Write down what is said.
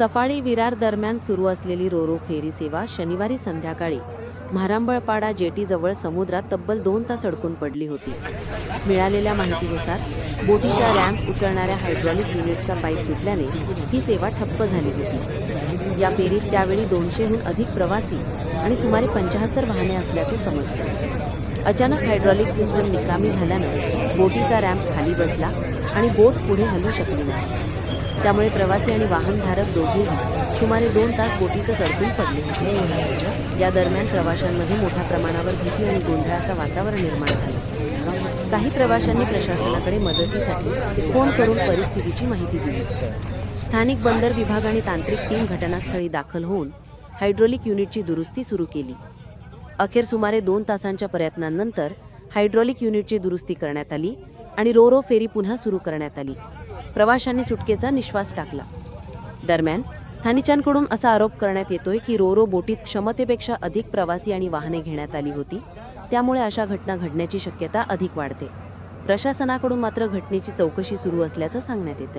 सफाळी विरार दरम्यान सुरू असलेली रोरो फेरी सेवा शनिवारी संध्याकाळी म्हारांबळपाडा जेटीजवळ समुद्रात तब्बल दोन तास अडकून पडली होती. मिळालेल्या माहितीनुसार बोटीच्या रॅम्प उचलणाऱ्या हायड्रॉलिक युनिटचा पाईप तुटल्याने ही सेवा ठप्प झाली होती. या फेरीत त्यावेळी दोनशेहून अधिक प्रवासी आणि सुमारे पंचाहत्तर वाहने असल्याचे समजते. अचानक हायड्रॉलिक सिस्टम निकामी झाल्यानं बोटीचा रॅम्प खाली बसला आणि बोट पुढे हलू शकली नाही. त्यामुळे प्रवासी आणि वाहनधारक दोघेही सुमारे दोन तास बोटीतच अडकून पडले होते. या दरम्यान प्रवाशांमध्ये मोठ्या प्रमाणावर भीती आणि गोंधळाचं वातावरण निर्माण झालं. काही प्रवाशांनी प्रशासनाकडे मदतीसाठी फोन करून परिस्थितीची माहिती दिली. स्थानिक बंदर विभाग आणि तांत्रिक टीम घटनास्थळी दाखल होऊन हायड्रोलिक युनिटची दुरुस्ती सुरू केली. अखेर सुमारे दोन तासांच्या प्रयत्नांनंतर हायड्रॉलिक युनिटची दुरुस्ती करण्यात आली आणि रोरो फेरी पुन्हा सुरू करण्यात आली. प्रवाशांनी सुटकेचा निश्वास टाकला. दरम्यान स्थानिकांकडून असा आरोप करण्यात येतोय की रोरो बोटीत क्षमतेपेक्षा अधिक प्रवासी आणि वाहने घेण्यात आली होती. त्यामुळे अशा घटना घडण्याची शक्यता अधिक वाढते. प्रशासनाकडून मात्र घटनेची चौकशी सुरू असल्याचं सांगण्यात येतंय.